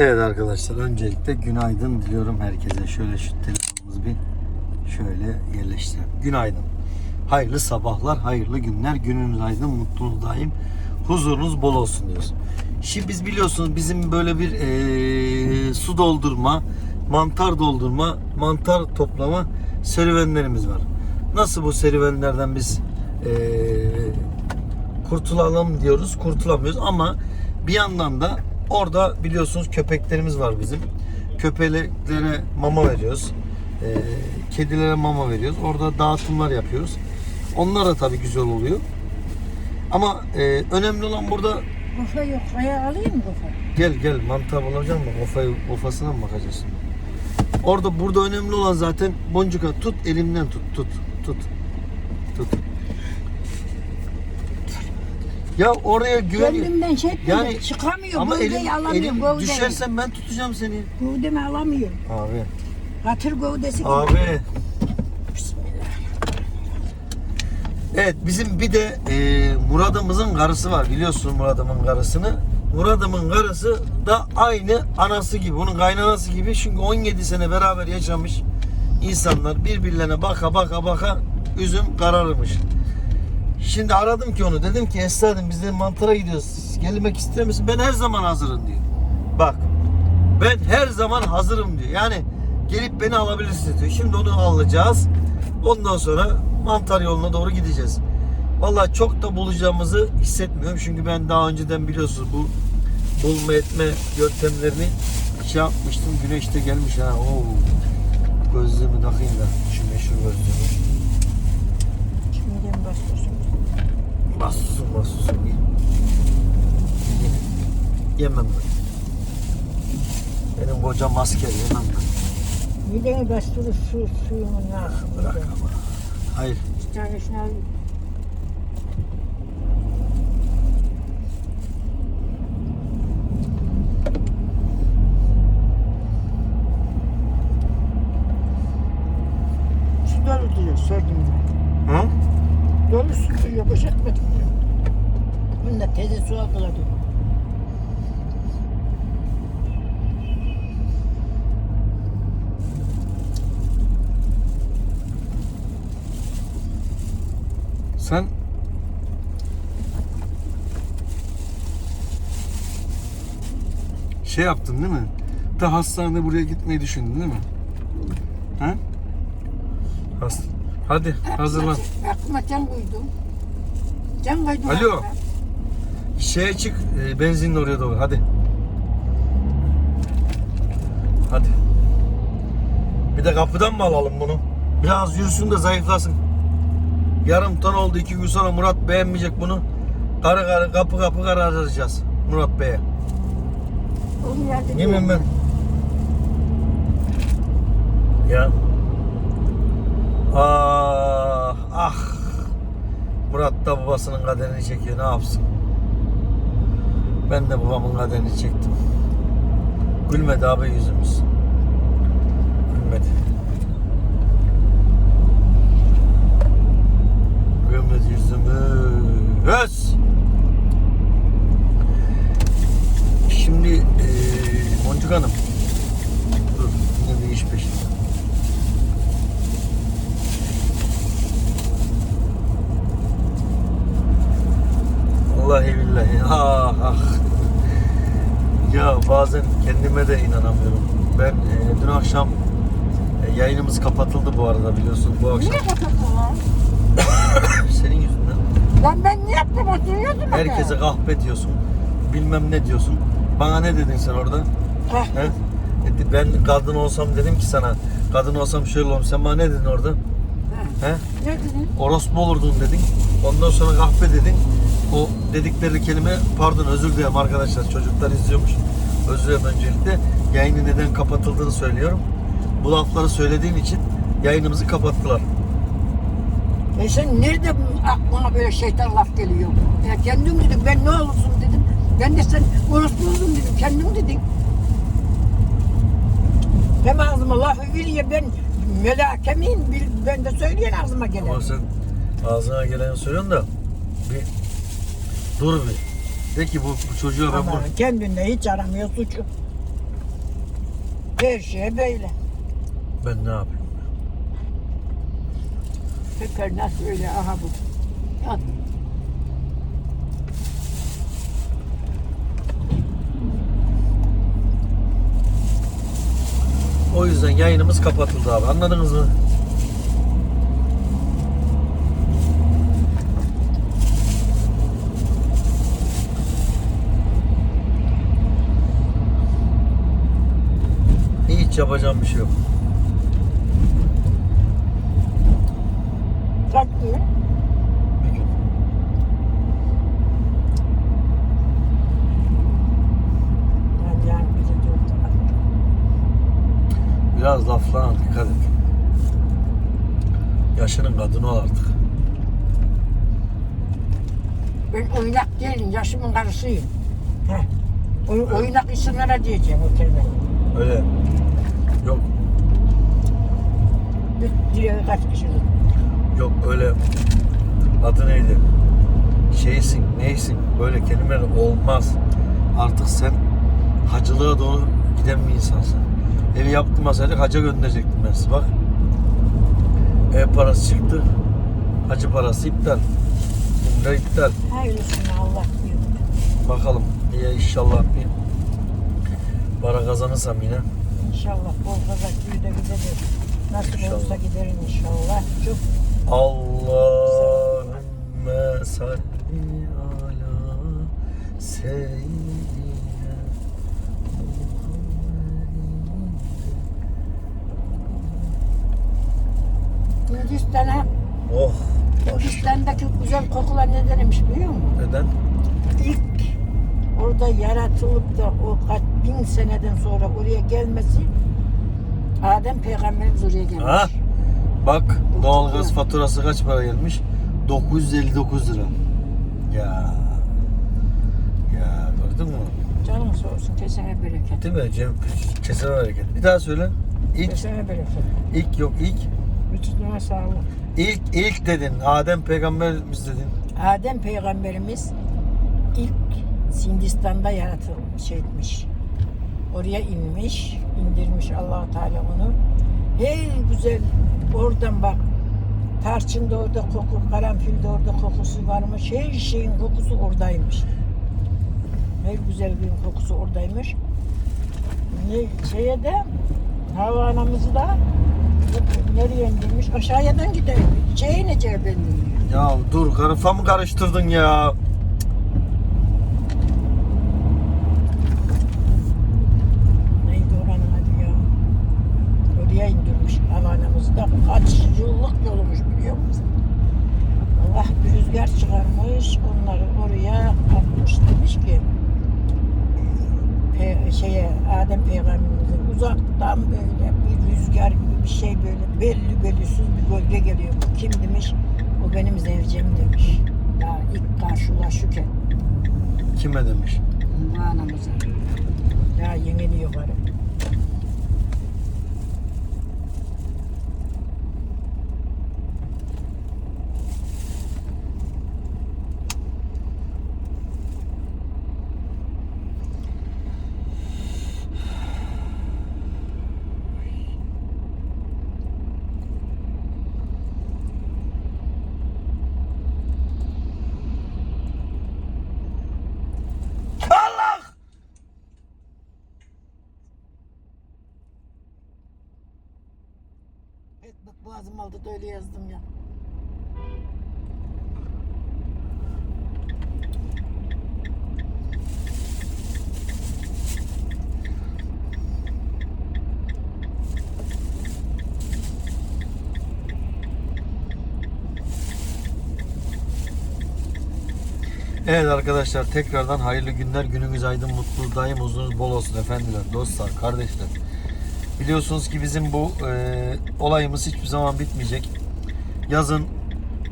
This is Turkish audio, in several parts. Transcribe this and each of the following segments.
Evet arkadaşlar öncelikle günaydın diliyorum herkese. Şöyle şu telefonumuzu bir şöyle yerleştirelim. Günaydın. Hayırlı sabahlar, hayırlı günler. Gününüz aydın, mutluluğunuz daim. Huzurunuz bol olsun diyoruz. Şimdi biz biliyorsunuz bizim böyle bir eee, su doldurma, mantar doldurma, mantar toplama serüvenlerimiz var. Nasıl bu serüvenlerden biz eee kurtulalım diyoruz, kurtulamıyoruz ama bir yandan da orada biliyorsunuz köpeklerimiz var bizim. Köpeklere mama veriyoruz. Ee, kedilere mama veriyoruz. Orada dağıtımlar yapıyoruz. Onlar da tabii güzel oluyor. Ama e, önemli olan burada Kafa yok. Kaya alayım mı kafa? gel gel mantar bulacağım mı? Kafayı, kafasına mı şimdi? Orada burada önemli olan zaten boncuk at. Tut elimden tut tut tut tut. Ya oraya güveniyor. Kendimden şey etmiyorum. Yani- Çıkamıyorum. Ama elim, elim gövdeyi. düşersen ben tutacağım seni. Gövdemi alamıyorum. Abi. Katır gövdesi gibi. Abi. Evet bizim bir de e, Murad'ımızın karısı var. Biliyorsun Murad'ımın karısını. Murad'ımın karısı da aynı anası gibi. Onun kaynanası gibi. Çünkü 17 sene beraber yaşamış insanlar birbirlerine baka baka baka üzüm kararmış. Şimdi aradım ki onu. Dedim ki Esra dedim biz de mantara gidiyoruz. Gelmek ister misin? Ben her zaman hazırım diyor. Bak ben her zaman hazırım diyor. Yani gelip beni alabilirsiniz diyor. Şimdi onu alacağız. Ondan sonra mantar yoluna doğru gideceğiz. Vallahi çok da bulacağımızı hissetmiyorum. Çünkü ben daha önceden biliyorsunuz bu bulma etme yöntemlerini şey yapmıştım. Güneş de gelmiş ha. Oo. Gözlüğümü takayım da. Şu meşhur gözlüğümü. Mahsusun mahsusun. Ye. Ye. Yemem ben. Benim kocam asker yemem ben. Midene bastırır su suyumun nasıl? Bırak ama. Hayır. Tanesini al. Su dolu diyor sordum ben. Hı? Dolu su diyor boşaltmadım diyor. Bunda teyze su aldılar diyor. Sen şey yaptın değil mi? Da hastanede buraya gitmeyi düşündün değil mi? Ha? Hast Hadi hazırlan. Aklıma can koydum. Can koydum. Alo. aklıma. Şeye çık, e, benzinin oraya doğru. Hadi. Hadi. Bir de kapıdan mı alalım bunu? Biraz yürüsün de zayıflasın. Yarım ton oldu. iki gün sonra Murat beğenmeyecek bunu. Karı karı kapı kapı karar arayacağız Murat Bey'e. Oğlum Yemin ben. Ya. Ah ah. Murat da babasının kaderini çekiyor. Ne yapsın? Ben de babamın kaderini çektim. Gülmedi abi yüzümüz. Gülmedi. Gülmedi yüzümüz. Şimdi eee Boncuk Hanım. Dur yine bir iş peşinde. Vallahi billahi ah ah. Ya bazen kendime de inanamıyorum. Ben eee, dün akşam e, yayınımız kapatıldı bu arada biliyorsun bu akşam. Niye kapattın lan? Senin yüzünden. Lan ben ne yaptım hatırlıyorsun mu? Herkese kahpe diyorsun. Bilmem ne diyorsun. Bana ne dedin sen orada? He? E, Ben kadın olsam dedim ki sana kadın olsam şöyle olurum. Sen bana ne dedin orada? He? Ne dedin? Orospu olurdun dedin. Ondan sonra kahpe dedin. O dedikleri kelime pardon özür dilerim arkadaşlar çocuklar izliyormuş. Özür dilerim öncelikle. Yayını neden kapatıldığını söylüyorum. Bu lafları söylediğin için yayınımızı kapattılar. E sen nerede aklına böyle şeytan laf geliyor? Ya kendim dedim ben ne olursun dedim. Ben de sen orospu oldun dedim. Kendim dedim. Hem ağzıma lafı veriyor ben melake miyim? Ben de söyleyen ağzıma gelen. Ama sen ağzına geleni söylüyorsun da bir dur bir. De ki bu, bu çocuğa ben Ama bu kendinde hiç aramıyor suçu. Her şey böyle. Ben ne yapayım? Tekrar nasıl öyle aha bu. Ya, O yüzden yayınımız kapatıldı abi. Anladınız mı? Hiç yapacağım bir şey yok. Dört Biraz laflan dikkat et. Yaşının kadını ol artık. Ben oynak değilim, yaşımın karısıyım. Heh. O, oynak isimlere diyeceğim o kelime. Öyle. Yok Bir diye kaç kişilik. Yok öyle. Adı neydi? Şeysin, neysin? Böyle kelimeler olmaz. Artık sen hacılığa doğru giden bir insansın. Evi yaptırmasaydık hacca gönderecektim ben sizi bak. Ev parası çıktı. Hacı parası iptal. Umre iptal. Hayırlısını Allah büyük. Bakalım diye inşallah bir para kazanırsam yine. İnşallah bol kazak de gideriz. Nasıl olsa giderim inşallah. Çok Allahümme salli ala seyyidina Hindistan'a, Oh baş. Hindistan'daki güzel kokular nedenmiş biliyor musun? Neden? İlk orada yaratılıp da o kaç bin seneden sonra oraya gelmesi Adem peygamberimiz oraya gelmiş. Ha? Bak doğalgaz faturası kaç para gelmiş? 959 lira. Ya. Ya gördün mü? Canın sağ olsun kesene bereket. Değil mi Cem? Kesene hareket. Bir daha söyle. İlk, Kesene bereket. ilk yok ilk. Vücuduna sağlık. İlk, ilk dedin. Adem peygamberimiz dedin. Adem peygamberimiz ilk Hindistan'da yaratılmış şey etmiş. Oraya inmiş, indirmiş allah Teala onu. Hey güzel oradan bak. Tarçın da orada koku, karanfil de orada kokusu varmış. Her şeyin kokusu oradaymış. Her güzel bir kokusu oradaymış. Ne, şeye de hava anamızı da nereye indirmiş? Aşağıdan gidiyor. Şeye ineceği ben diyor. Ya dur kafamı karıştırdın ya. Neydi oranın adı ya? Oraya indirmiş havanamızı da kaç yıllık yolmuş biliyor musun? Allah bir rüzgar çıkarmış onları oraya atmış demiş ki pe- şeye Adem peygamberimize uzaktan böyle bir rüzgar gibi bir şey böyle belli belirsiz bir gölge geliyor. Bu kim demiş? O benim zevcem demiş. Ya ilk karşılaşırken Kime demiş? anamıza. Ya yeniliyor karı. Allah! Evet bak boğazım aldı da öyle yazdım ya. Evet arkadaşlar tekrardan hayırlı günler. Gününüz aydın, mutlu daim, huzurunuz bol olsun efendiler, dostlar, kardeşler. Biliyorsunuz ki bizim bu e, olayımız hiçbir zaman bitmeyecek. Yazın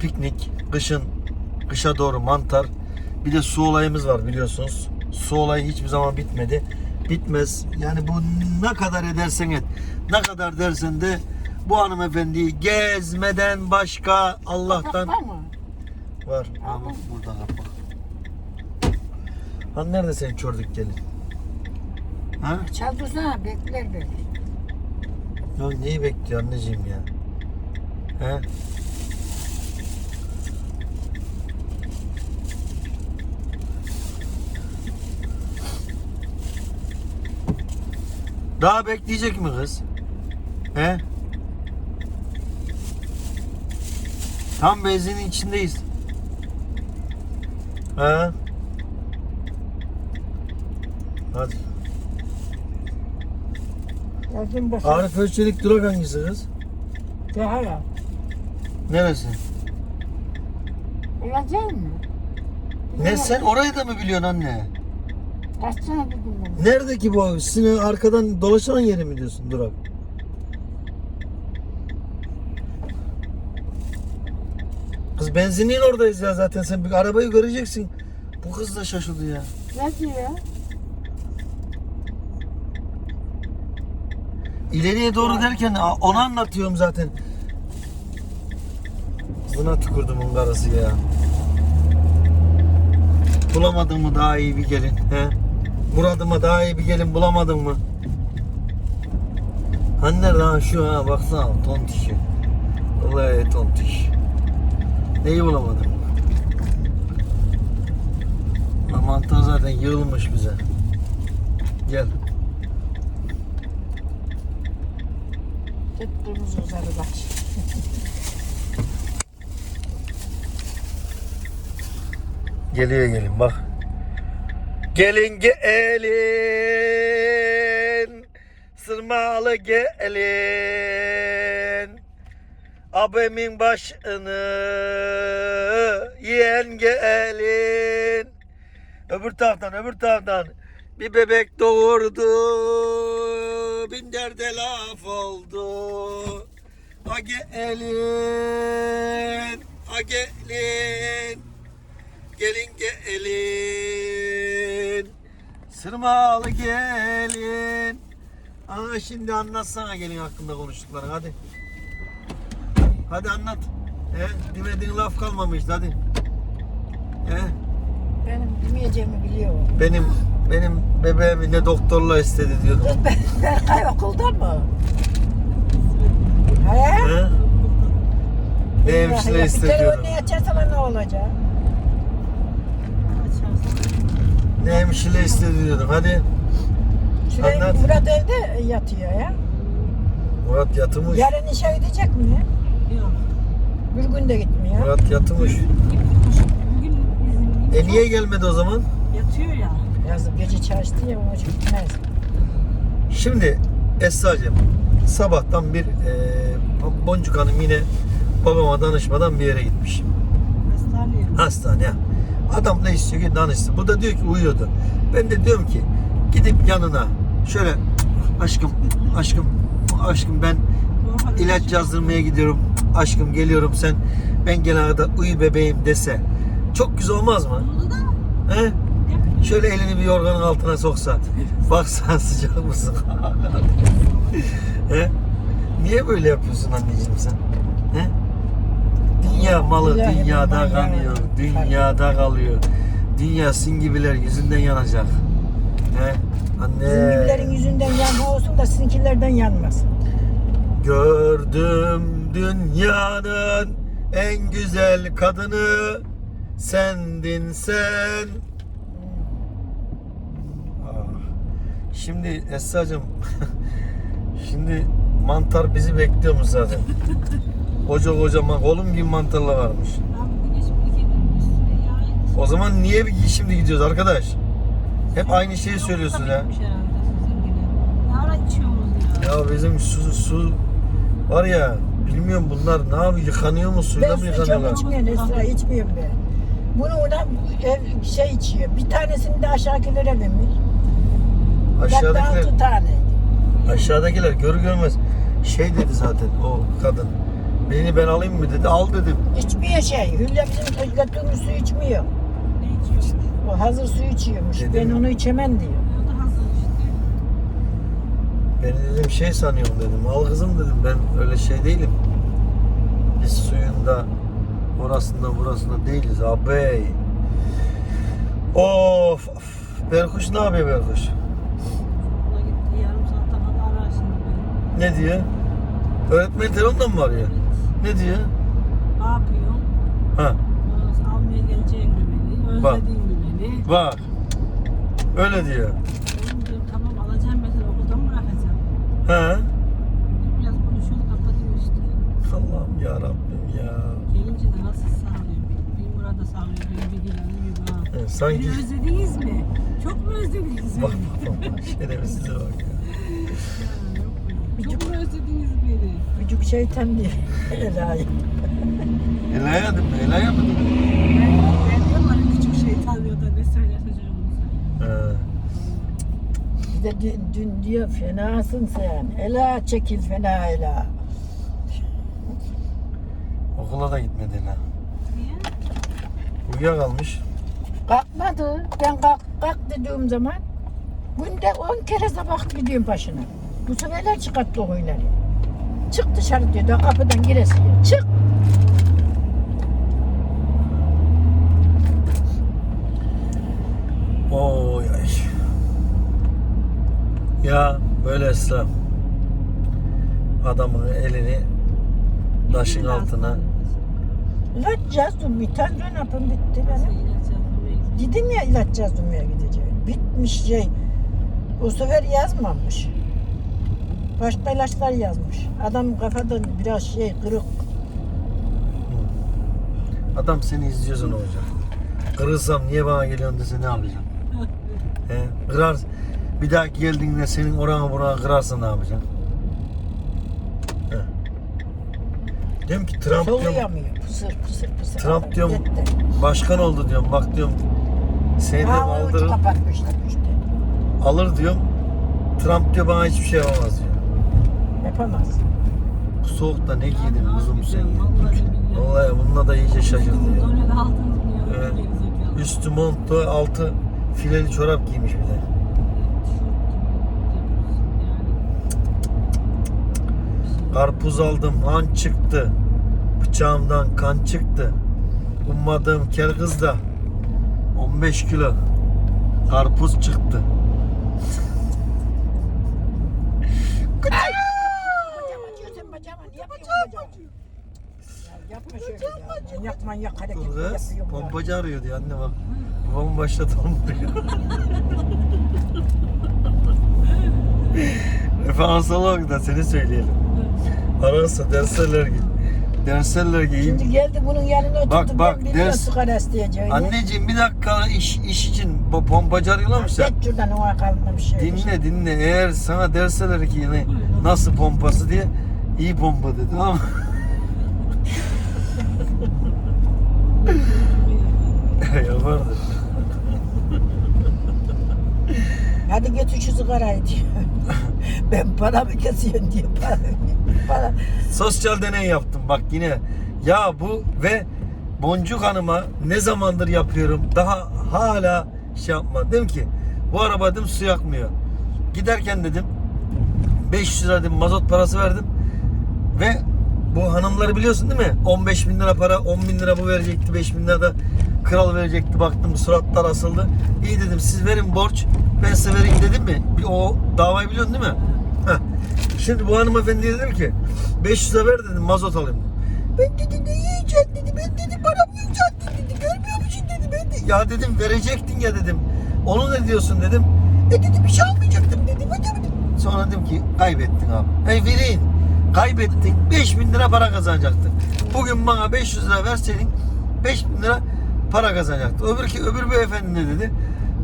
piknik, kışın kışa doğru mantar. Bir de su olayımız var biliyorsunuz. Su olayı hiçbir zaman bitmedi. Bitmez. Yani bu ne kadar edersen et, ne kadar dersen de bu hanımefendiyi gezmeden başka Allah'tan Var mı? var. Bak burada bak. Hani nerede senin çördük gelin? Ha? Çaldırsana bekler beni. Ya neyi bekliyor anneciğim ya? He? Daha bekleyecek mi kız? He? Tam benzinin içindeyiz. He? Hadi. Gördün mü? Arif Özçelik durak hangisi kız? Daha ya. Neresi? Olacak mı? Ne sen orayı da mı biliyorsun anne? Kaç tane dedim ben? Nerede ki bu? Sizin arkadan dolaşan yeri mi diyorsun durak? Kız benzinliğin oradayız ya zaten sen bir arabayı göreceksin. Bu kız da şaşırdı ya. Ne diyor? İleriye doğru derken onu anlatıyorum zaten. Buna tükürdümün karısı ya. Bulamadın mı daha iyi bir gelin? He? Muradıma daha iyi bir gelin bulamadın mı? Anne lan şu ha baksana tontişi. Vallahi tontiş. Neyi bulamadım? Mantar zaten yığılmış bize. Gel. Uzarı bak. Geliyor gelin bak. Gelin gelin. Sırmalı gelin. Abimin başını yiyen gelin. Öbür taraftan öbür taraftan bir bebek doğurdu. Bin derde laf oldu. A gelin. A gelin. Gelin gelin. Sırmalı gelin. Aa şimdi anlatsana gelin hakkında konuştuklarını hadi. Hadi anlat. He, demediğin laf kalmamıştı hadi. He, Benim bilmeyeceğimi biliyor. benim benim bebeğimi ne doktorla istedi diyordu. Kız ben, ben kay okuldan mı? He? He? Ne hemşire istedi Bir telefon diyordu. ne açarsan ne olacak? Ne hemşire istedi diyordum. Hadi Şuraya Anlat. Murat evde yatıyor ya. Murat yatmış. Yarın işe gidecek mi? Yok. Bir gün de gitmiyor. Murat yatmış. Bugün bizim E niye gelmedi o zaman? yatıyor ya. Yazık gece çalıştı ya o gitmez. Şimdi Esra'cığım sabahtan bir e, Boncuk Hanım yine babama danışmadan bir yere gitmiş. Hastaneye. Hastane. Adam ne istiyor ki danışsın. Bu da diyor ki uyuyordu. Ben de diyorum ki gidip yanına şöyle aşkım aşkım aşkım ben ilaç yazdırmaya gidiyorum. Aşkım geliyorum sen ben kadar uyu bebeğim dese. Çok güzel olmaz mı? Da He? Şöyle elini bir yorganın altına soksa. Baksan sıcak mısın? He? Niye böyle yapıyorsun anneciğim sen? He? Dünya malı İlahi dünyada kalıyor. Dünyada kalıyor. Dünya sin gibiler yüzünden yanacak. He? Anne. gibilerin yüzünden yanma olsun da sizinkilerden yanmasın. Gördüm dünyanın en güzel kadını sendin sen. Ah. Şimdi Esra'cığım şimdi mantar bizi bekliyormuş zaten. Koca kocaman kolum gibi mantarla varmış. O zaman niye bir şimdi gidiyoruz arkadaş? Hep aynı şeyi Çok söylüyorsun ya. ya? Ya bizim su, su var ya bilmiyorum bunlar ne yapıyor yıkanıyor mu suyla Ben mı su çok yıkanıyorlar? içmiyorum Esra içmiyorum ben. Bunu oradan ev şey içiyor. Bir tanesini de aşağıdakilere vermiş. Hatta Aşağıdakiler altı tane. Aşağıdakiler görür görmez şey dedi zaten o kadın. Birini ben alayım mı dedi. Al dedim. İçmiyor şey. Hülya bizim götürdüğümüz su içmiyor. Ne içiyorsun? O hazır su içiyormuş. Dedim. Ben onu içemem diyor. O da hazır işte. Ben dedim şey sanıyorum dedim. Al kızım dedim. Ben öyle şey değilim. Biz suyunda orasında burasında değiliz abi. Of. of. Berkuş ne yapıyor Berkuş? Okula gitti yarım saat kadar arar şimdi beni. Ne diyor? Öğretmen telefonda mı var ya? Ne diyor? Ne yapıyorsun? Ha Almaya geleceğin mi beni? Bak. Mi beni? bak. Öyle diyor. Oğlum diyorum tamam alacağım mesela okuldan bırakacağım. He. Biraz konuşuyoruz kapatıyor işte. Allah'ım ya Rabbim ya. Gelince de nasıl sağlıyor? Bir, Murat'a sağlıyor, bir bir Dilan'a bir bana. Evet, sanki- Beni özlediniz mi? Çok mu özlediniz Bak bak bak. Şerefsize bak ya. Özlediniz beni? Küçük şeytan diye. Ela'yı. Ela'ya mı? Ela'ya mı? Ben, diyorum hani küçük şeytan diyor da ne söylerse çocuğum onu söylüyor. He. Bir de dün, dün diyor fenasın sen. Ela çekil fena Ela. Okula da gitmedi Ela. Niye? Uyuyakalmış. Kalkmadı. Ben kalk, kalk dediğim zaman günde on kere sabah gidiyorum başına. Bu seferler çıkarttı o huyları. Çık dışarı diyor da kapıdan giresin. Çık. Oy ay. Ya böyle Esra. Adamın elini taşın Biraz altına. İlaç yazdım. Bir tane dön yapın bitti benim. Dedim ya ilaç yazmaya gideceğim. Bitmiş şey. O sefer yazmamış. Başka ilaçlar yazmış. Adam kafadan biraz şey kırık. Adam seni izliyorsa ne olacak? Kırılsam niye bana geliyorsun dese ne yapacaksın? He? Kırar. Bir dahaki geldiğinde senin orana burana kırarsa ne yapacaksın? He. Diyorum ki Trump diyorum, Soluyamıyor. Pısır pısır pısır. Trump diyorum Yetti. başkan oldu diyorum. Bak diyorum seni diyorum Ha o ucu aldırır, kapatmışlar işte. alır diyorum. Trump diyor bana hiçbir şey yapamaz diyor. Yapamaz. Bu soğukta ne giydin abi sen ya? Vallahi bununla da iyice şaşırdı ya. Evet. Üstü montlu altı fileli çorap giymiş bir de. Karpuz aldım, han çıktı. Bıçağımdan kan çıktı. Ummadığım kel kız da 15 kilo karpuz çıktı. Bacağıma diyorsun bacağıma. Niye yapıyorsun bacağıma? Ya yapma şöyle ya. Manyak manyak hareket Kız yapıyorum. ya. pompacı arıyor diyor anne bak. Babamı başlatalım diyor. Olarak da seni söyleyelim. Ararsa derseler ki. Derseler ki Şimdi geldi bunun yanına oturdu. Bak, bak, ben biliyorum ders- sigara isteyeceğini. Anneciğim bir dakika iş, iş için bu pompacı arıyorlar mı sen? Geç şuradan ona kalmamış şey. Dinle dinle eğer sana derseler ki yine nasıl pompası diye iyi pompa dedi tamam mı? Yapardır. Hadi getir şu sigarayı diyor. ben para mı kesiyorsun diye para. para. Sosyal deney yaptım bak yine. Ya bu ve Boncuk Hanım'a ne zamandır yapıyorum daha hala şey yapma. Dedim ki bu araba dedim su yakmıyor. Giderken dedim 500 lira dedim mazot parası verdim. Ve bu hanımları biliyorsun değil mi? 15 bin lira para, 10 bin lira bu verecekti, 5 bin lira da kral verecekti. Baktım suratlar asıldı. İyi dedim siz verin borç, ben size vereyim dedim mi? O davayı biliyorsun değil mi? Heh. Şimdi bu hanımefendiye dedim ki 500 lira ver dedim mazot alayım. Ben dedi ne yiyeceksin dedi. Ben dedi param yiyeceksin dedi. Görmüyor musun dedi. Ben de, ya dedim verecektin ya dedim. Onu ne diyorsun dedim. E dedi bir şey almayacaktım dedi. Sonra dedim ki kaybettin abi. Hey vereyim. Kaybettin. 5000 lira para kazanacaktın. Bugün bana 500 lira verseydin 5000 lira para kazanacaktın. Öbür ki öbür beyefendi ne dedi?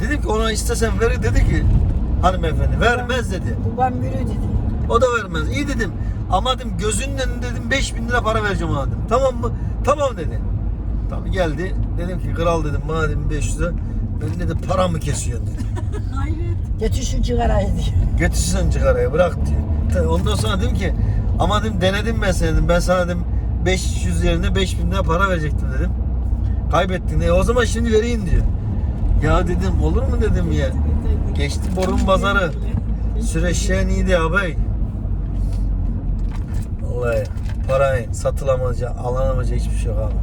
Dedim ki ona istesen verir dedi ki hanımefendi vermez dedi. Babam yürü dedi. O da vermez. İyi dedim. Ama dedim gözünün önünde dedim 5000 lira para vereceğim ona dedim. Tamam mı? Tamam dedi. Tabii geldi. Dedim ki kral dedim madem 500 lira ben dedi para mı kesiyorsun dedi. Hayret. Getir şu sigarayı diyor. Götürsen cigarayı bırak diyor. Ondan sonra dedim ki ama dedim denedim ben seni dedim. Ben sana dedim 500 yerine 5000 lira para verecektim dedim. Kaybettin. E o zaman şimdi vereyim diyor. Ya dedim olur mu dedim ya. Geçti borun pazarı. Süreçlerin iyiydi abi. Vallahi parayı satılamaca, alınamaca hiçbir şey yok abi.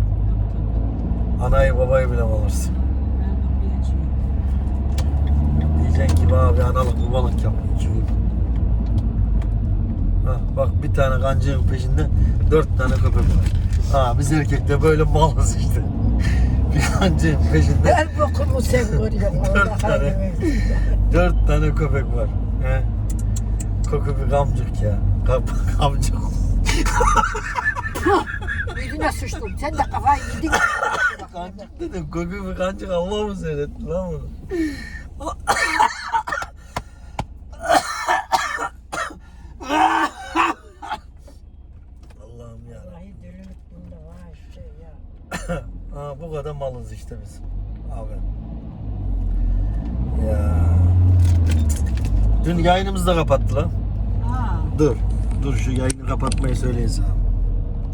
Anayı babayı bile alırsın. Diyeceksin ki bir analık babalık yap. iki gün. Hah, bak bir tane kancığın peşinde dört tane köpek var. Ha biz erkekte böyle malız işte. Kancığın peşinde Her bokumu sen görüyorsun. Dört tane. dört tane köpek var. He. Koku bir kamcık ya. Kap, kamcık. Yüzüne sıçtım. Sen de kafayı yedin. Kancık dedim. Koku bir kancık Allah mı seyretti lan bunu? Allah'ım ya. Vallahi dürülük bunda var şey ya. Ha, bu malız işte biz. Abi. Ya. Dün yayınımızı da kapattı lan. Dur. Dur şu yayını kapatmayı söyleyin sana.